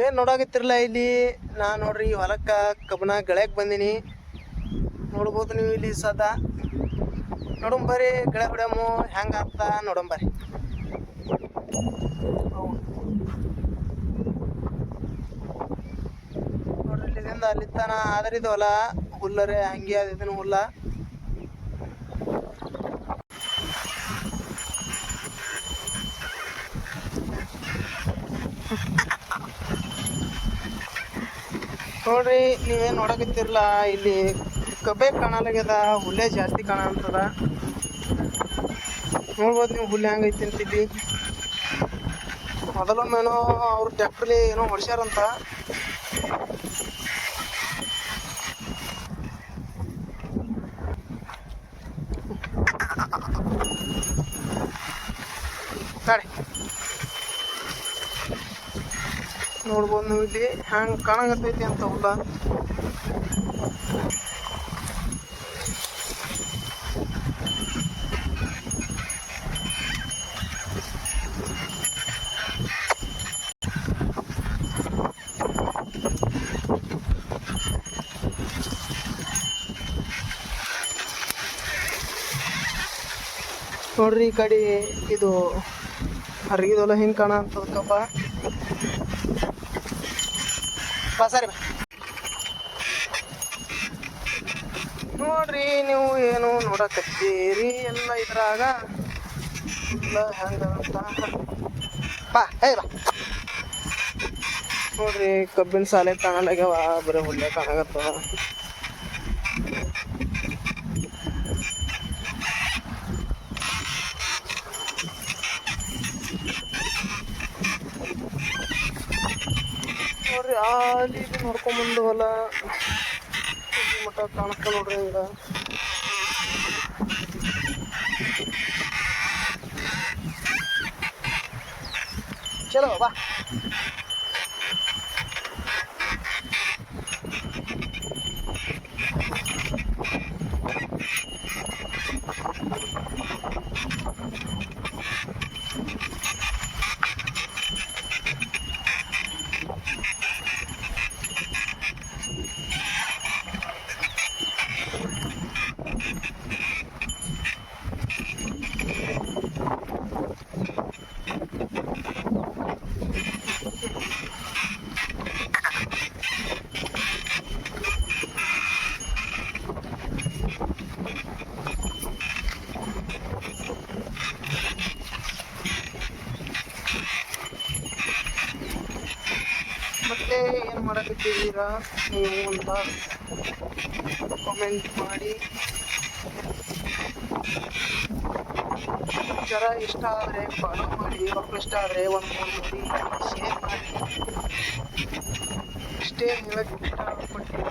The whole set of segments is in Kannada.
ಏನು ನೋಡಾಕತ್ತಿರಲ್ಲ ಇಲ್ಲಿ? ನಾ ನೋಡ್ರಿ ಹೊಲಕ್ಕ ಕಬ್ಬನ ಗಳಕ್ಕೆ ಬಂದೀನಿ. ನೋಡ್ಬೋದು ನೀವು ಇಲ್ಲಿ ಸದಾ. ನೋಡಂಬರಿ ಗಳೆ ಹೊಡ್ಯಮು ಹೆಂಗೆ ಆಗ್ತ ನೋಡಂಬರಿ. ನೋಡ್ರಿ ಇಲ್ಲಿಂದ ಅಲ್ಲಿ ತನ ಆದ್ರೆ ಹೊಲ, ಹುಲ್ಲರೆ ಹಂಗೆ ಅದ ಇದನ್ನ ಹುಲ್ಲ. ನೋಡ್ರಿ, ನೀವೇನು ನೋಡಕತ್ತಿರಲ್ಲ ಇಲ್ಲಿ ಕಬ್ಬೆ ಕಾಣಲಾಗ್ಯದ, ಹುಲ್ಲೆ ಜಾಸ್ತಿ ಕಾಣಂತದ. ನೋಡ್ಬೋದು ನೀವು ಹುಲ್ಲೆ ಹೆಂಗೈತಿ ಅಂತ ಇಲ್ಲಿ ಮೊದಲೊಮ್ಮೇನೋ ಅವ್ರು ಟ್ಯಾಕ್ಟ್ರಲ್ಲಿ ಏನೋ ಹೊಡ್ಸ್ಯಾರಂತ. ತಡಿ ನೋಡ್ಬೋದು ನೀವು ಇಲ್ಲಿ ಹ್ಯಾಂಗ ಕಾಣಕತ್ತೈತಿ ಅಂತ ಹುಲ್ಲ ನೋಡ್ರಿ ಈ ಕಡೆ ಇದು ಹರಿಗಿದಲ್ಲ ಹಿಂಗೆ ಕಾಣ ಅಂತದಕ್ಕಪ್ಪ ಬಾ ಸರಿ. ನೋಡ್ರಿ ನೀವು ಏನು ನೋಡಕತ್ತೀರಿ ಎಲ್ಲ ಇದ್ರಾಗ? ಹೆಂಗಂತ ಬಾ ಹೇ ಬಾ. ನೋಡ್ರಿ ಕಬ್ಬಿನ ಸಾಲೆ ಕಾಣಲಾಗ್ಯಾವ ಬರೀ ಹುಲ್ಲೆ ಕಾಣಕತ್ತವ ನೋಡ್ರಿ ಅಲ್ಲಿ ಇದು ನೋಡ್ಕೊಂಬಂದು ಹೊಲ. ಮಟ್ಟ ಮಠ ಕಾಣತ್ತ ನೋಡ್ರಿ ಹಿಂಗ. ಚಲೋ ಬಾ. ಮತ್ತೆ ಏನು ಮಾಡಕತ್ತಿದ್ದೀರಾ ನೀವು ಅಂತ ಕಾಮೆಂಟ್ ಮಾಡಿ. ಜರ ಇಷ್ಟ ಆದರೆ ಫಾಲೋ ಮಾಡಿ ಮಕ್ಕಳು ಇಷ್ಟ ಆದರೆ ಒಂದು ಮೂರು ಮಂದಿ ಶೇರ್ ಮಾಡಿ. ಇಷ್ಟೇ ಹೇಳಕ್ಕೆ ಇಷ್ಟಪಡ್ತೀನಿ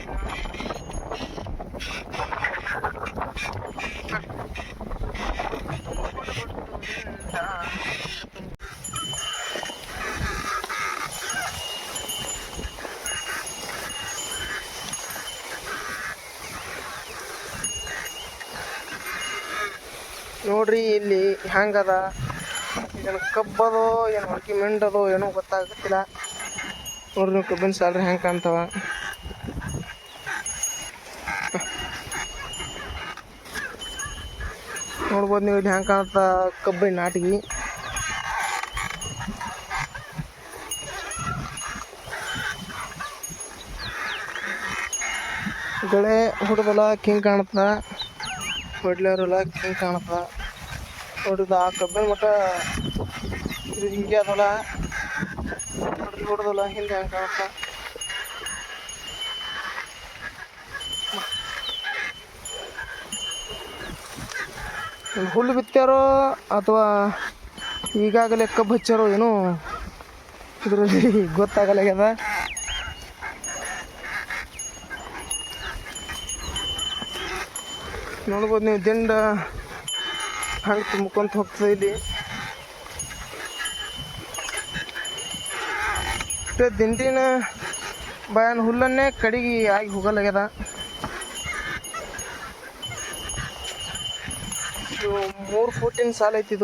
ನೋಡ್ರಿ ಇಲ್ಲಿ ಹೆಂಗದ ಏನು ಕಬ್ಬದೋ, ಏನು ಹೊಕ್ಕಿ ಮಿಂಡದೋ, ಏನೋ ಗೊತ್ತಾಗತ್ತಿಲ್ಲ ನೋಡ್ರಿ ನೀವು ಕಬ್ಬಿನ ಸ್ಯಾಲ್ರಿ ಹೆಂಗೆ ಕಾಣ್ತಾವ. ನೋಡ್ಬೋದು ನೀವು ಇಲ್ಲಿ ಹೆಂಗೆ ಕಾಣ್ತಾ ಕಬ್ಬಿನ ನಾಟಿಗೆ. ಗಳೆ ಹುಡುಗಲ ಹಿಂಗೆ ಕಾಣತ್ತ? ಹೊಡ್ಲಿರಲ್ಲ ಹಿಂಗೆ ಕಾಣತ್ತ. ನೋಡಿದ ಆ ಕಬ್ಬಿನ ಮಟ್ಟ ಇದು ಹಿಂಗೆ ಅದಲ್ಲ. ಹೊಡೆದು ಹೊಡೆದಲ್ಲ ಹಿಂದೆ ಹೆಂಗೆ ಕಾಣತ್ತ. ಹುಲ್ಲು ಬಿತ್ತಾರೋ ಅಥವಾ ಈಗಾಗಲೇ ಕಬ್ಬು ಹಚ್ಚಾರೋ ಏನೋ, ಇದರಲ್ಲಿ ಗೊತ್ತಾಗಲಾಗ್ಯದ ನೋಡ್ಬೋದು ನೀವು ದಿಂಡ ಹಂಗೆ ತುಂಬ್ಕೊಂತ ಹೋಗ್ತದೆ ಇಲ್ಲಿ ದಿಂಡಿನ ಬಯನ್ ಹುಲ್ಲನ್ನೇ ಕಡಿಗೆ ಆಗಿ ಹೋಗಲಾಗ್ಯದ. ಮೂರು ಫೂಟಿನ ಸಾಲ ಐತಿ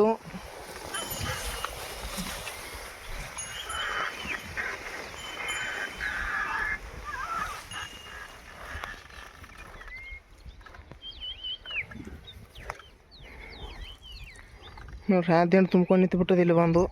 ನೋಡ್ರಿ ಅದೇನು ತುಂಬ್ಕೊಂಡು ನಿಂತು ಬಿಟ್ಟದ ಇಲ್ಲಿ ಬಂದು.